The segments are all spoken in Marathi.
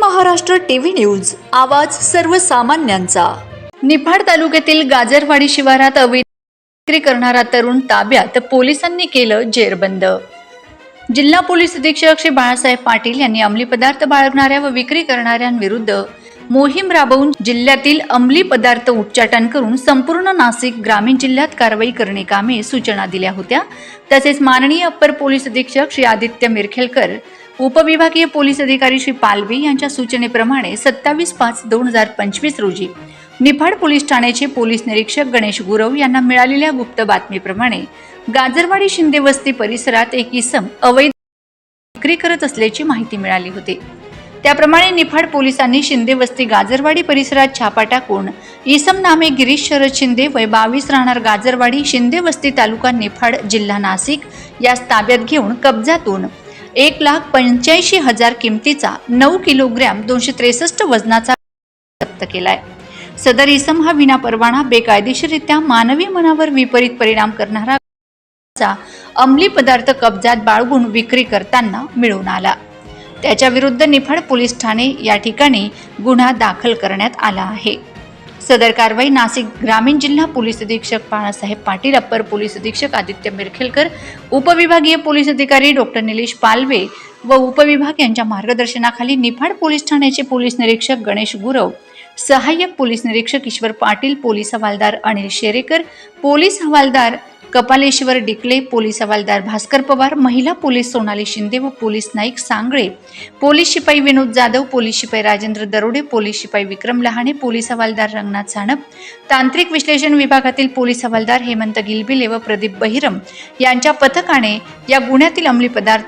महाराष्ट्र टीव्ही न्यूज आवाज सर्वसामान्यांचा. निफाड तालुक्यातील गाजरवाडी शिवारात अवैध विक्री करणारा तरुण ताब्यात पोलिसांनी केलं जेरबंद. जिल्हा पोलीस अधीक्षक श्री बाळासाहेब पाटील यांनी अंमली पदार्थ बाळगणाऱ्या व विक्री करणाऱ्यांविरुद्ध मोहीम राबवून जिल्ह्यातील अंमली पदार्थ उच्चाटन करून संपूर्ण नाशिक ग्रामीण जिल्ह्यात कारवाई करणे कामे सूचना दिल्या होत्या. तसेच माननीय अप्पर पोलीस अधीक्षक श्री आदित्य मिरखेलकर उपविभागीय पोलीस अधिकारी श्री पालवी यांच्या सूचनेप्रमाणे सत्तावीस पाच दोन हजार पंचवीस रोजी निफाड पोलीस ठाण्याचे पोलीस निरीक्षक गणेश गुरव यांना मिळालेल्या गुप्त बातमीप्रमाणे गाजरवाडी शिंदे वस्ती परिसरात एक इसम अवैध विक्री करत असल्याची माहिती मिळाली होती. त्याप्रमाणे निफाड पोलिसांनी शिंदे वस्ती गाजरवाडी परिसरात छापा टाकून इसम नामे गिरीश शरद शिंदे वय बावीस राहणार गाजरवाडी शिंदे वस्ती तालुका निफाड जिल्हा नाशिक यास ताब्यात घेऊन कब्जातून एक लाख पंच्याऐंशी हजार किमतीचा नऊ किलोग्रॅम दोनशे त्रेसष्ट वजनाचा जप्त केलाय. सदर इसम हा विना परवाना बेकायदेशीररित्या मानवी मनावर विपरीत परिणाम करणारा अंमली पदार्थ कब्जात बाळगून विक्री करताना मिळून आला. त्याच्या विरुद्ध निफाड पोलीस ठाणे या ठिकाणी गुन्हा दाखल करण्यात आला आहे. सदर कारवाई नाशिक ग्रामीण जिल्हा पोलीस अधीक्षक बाळासाहेब पाटील अप्पर पोलीस अधीक्षक आदित्य मिरखेलकर उपविभागीय पोलीस अधिकारी डॉक्टर निलेश पालवे व उपविभाग यांच्या मार्गदर्शनाखाली निफाड पोलीस ठाण्याचे पोलीस निरीक्षक गणेश गुरव सहाय्यक पोलीस निरीक्षक ईश्वर पाटील पोलीस हवालदार अनिल शेरेकर पोलीस हवालदार कपालेश्वर डिकले पोलीस हवालदार भास्कर पवार महिला पोलीस सोनाली शिंदे व पोलीस नाईक सांगळे. पोलीस शिपाई विनोद जाधव पोलीस शिपाई राजेंद्र दरोडे पोलीस शिपाई विक्रम लहाणे पोलीस हवालदार रंगनाथ साणप तांत्रिक विश्लेषण विभागातील पोलीस हवालदार हेमंत गिलबिले व प्रदीप बहिरम यांच्या पथकाने या गुन्ह्यातील अंमली पदार्थ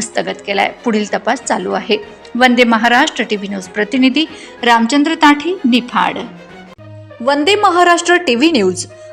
हस्तगत केलाय. पुढील तपास चालू आहे. वंदे महाराष्ट्र टीव्ही न्यूज प्रतिनिधी रामचंद्र ताठी निफाड. वंदे महाराष्ट्र टीव्ही न्यूज.